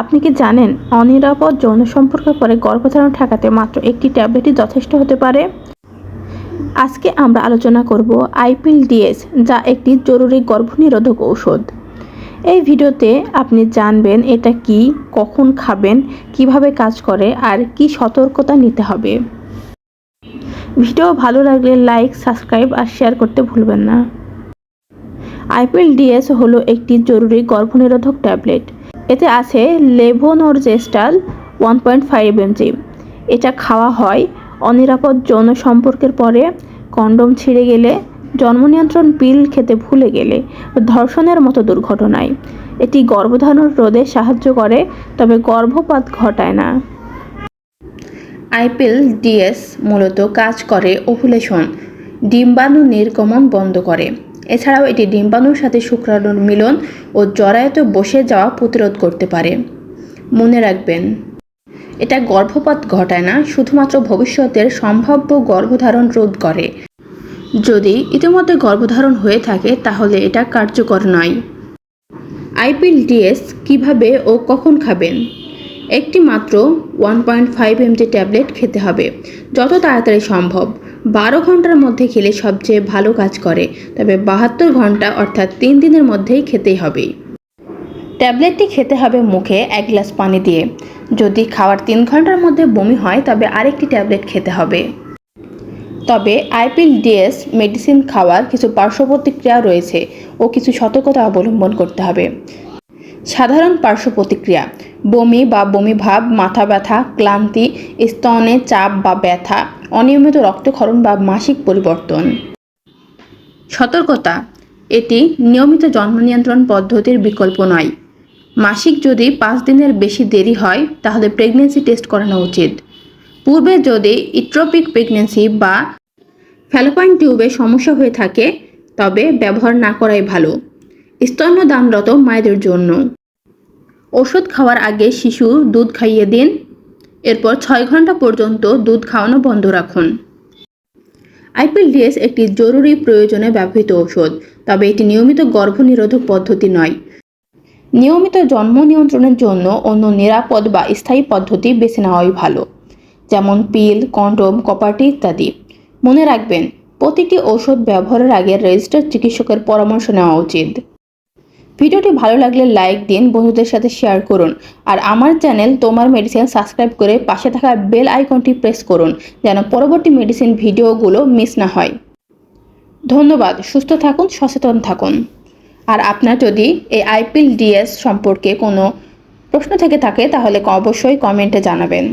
আপনি কি জানেন, অনিরাপদ যৌন সম্পর্কের পরে গর্ভধারণ ঠেকাতে মাত্র একটি ট্যাবলেটই যথেষ্ট হতে পারে? আজকে আমরা আলোচনা করব আইপিল ডিএস, যা একটি জরুরি গর্ভনিরোধক ঔষধ। এই ভিডিওতে আপনি জানবেন এটা কি, কখন খাবেন, কীভাবে কাজ করে, আর কি সতর্কতা নিতে হবে। ভিডিও ভালো লাগলে লাইক, সাবস্ক্রাইব, আর শেয়ার করতে ভুলবেন না। আইপিল ডিএস হলো একটি জরুরি গর্ভনিরোধক ট্যাবলেট। এতে আছে levonorgestrel one point five mg. এটা খাওয়া হয় অনিরাপদ যৌন সম্পর্কের পরে, কন্ডোম ছিঁড়ে গেলে জন্ম নিয়ন্ত্রণ পিল খেতে ভুলে গেলে ধর্ষণের মতো দুর্ঘটনায়। এটি গর্ভধারণ রোধে সাহায্য করে, তবে গর্ভপাত ঘটায় না। আইপিল ডিএস মূলত কাজ করে ওভুলেশন, ডিম্বাণু নির্গমন বন্ধ করে। এছাড়াও এটি ডিম্বাণুর সাথে শুক্রাণুর মিলন ও জরায়ুতে বসে যাওয়া প্রতিরোধ করতে পারে। মনে রাখবেন, এটা গর্ভপাত ঘটায় না, শুধুমাত্র ভবিষ্যতের সম্ভাব্য গর্ভধারণ রোধ করে। যদি ইতিমধ্যে গর্ভধারণ হয়ে থাকে, তাহলে এটা কার্যকর নয়। আইপিল ডিএস কীভাবে ও কখন খাবেন? একটি মাত্র one point five mg tablet খেতে হবে, যত তাড়াতাড়ি সম্ভব। বারো ঘণ্টার মধ্যে খেলে সবচেয়ে ভালো কাজ করে। তবে বাহাত্তর ঘণ্টা অর্থাৎ তিন দিনের মধ্যেই খেতেই হবে। ট্যাবলেটটি খেতে হবে মুখে এক গ্লাস পানি দিয়ে। যদি খাওয়ার তিন ঘণ্টার মধ্যে বমি হয়, তবে আরেকটি ট্যাবলেট খেতে হবে। তবে আইপিল ডিএস মেডিসিন খাওয়ার কিছু পার্শ্ব প্রতিক্রিয়া রয়েছে ও কিছু সতর্কতা অবলম্বন করতে হবে। সাধারণ পার্শ্ব প্রতিক্রিয়া বমি বা বমি ভাব, মাথা ব্যথা, ক্লান্তি, স্তনে চাপ বা ব্যথা, অনিয়মিত রক্তক্ষরণ বা মাসিক পরিবর্তন। সতর্কতা, এটি নিয়মিত জন্ম নিয়ন্ত্রণ পদ্ধতির বিকল্প নয়। মাসিক যদি পাঁচ দিনের বেশি দেরি হয়, তাহলে প্রেগনেন্সি টেস্ট করানো উচিত। পূর্বে যদি ইট্রোপিক প্রেগনেন্সি বা ফ্যালোপাইন টিউবে সমস্যা হয়ে থাকে, তবে ব্যবহার না করাই ভালো। স্তন্যদানরত মায়েদের জন্য। ওষুধ খাওয়ার আগে শিশু দুধ খাইয়ে দিন। এরপর ছয় ঘণ্টা পর্যন্ত দুধ খাওয়ানো বন্ধ রাখুন। আইপিল ডিএস একটি জরুরি প্রয়োজনে ব্যবহৃত ওষুধ, তবে এটি নিয়মিত গর্ভনিরোধক পদ্ধতি নয়। নিয়মিত জন্ম নিয়ন্ত্রণের জন্য অন্য নিরাপদ বা স্থায়ী পদ্ধতি বেছে নেওয়াই ভালো, যেমন পিল, কন্ডোম, কপারটি ইত্যাদি। মনে রাখবেন, প্রতিটি ওষুধ ব্যবহারের আগে রেজিস্টার্ড চিকিৎসকের পরামর্শ নেওয়া উচিত। ভিডিওটি ভালো লাগলে লাইক দিন, বন্ধুদের সাথে শেয়ার করুন। আর আমার চ্যানেল তোমার মেডিসিন সাবস্ক্রাইব করে পাশে থাকা বেল আইকনটি প্রেস করুন, যেন পরবর্তী মেডিসিন ভিডিওগুলো মিস না হয়। ধন্যবাদ, সুস্থ থাকুন, সচেতন থাকুন। আর আপনার যদি এই আইপিএল ডিএস সম্পর্কে কোনো প্রশ্ন থেকে থাকে, তাহলে অবশ্যই কমেন্টে জানাবেন।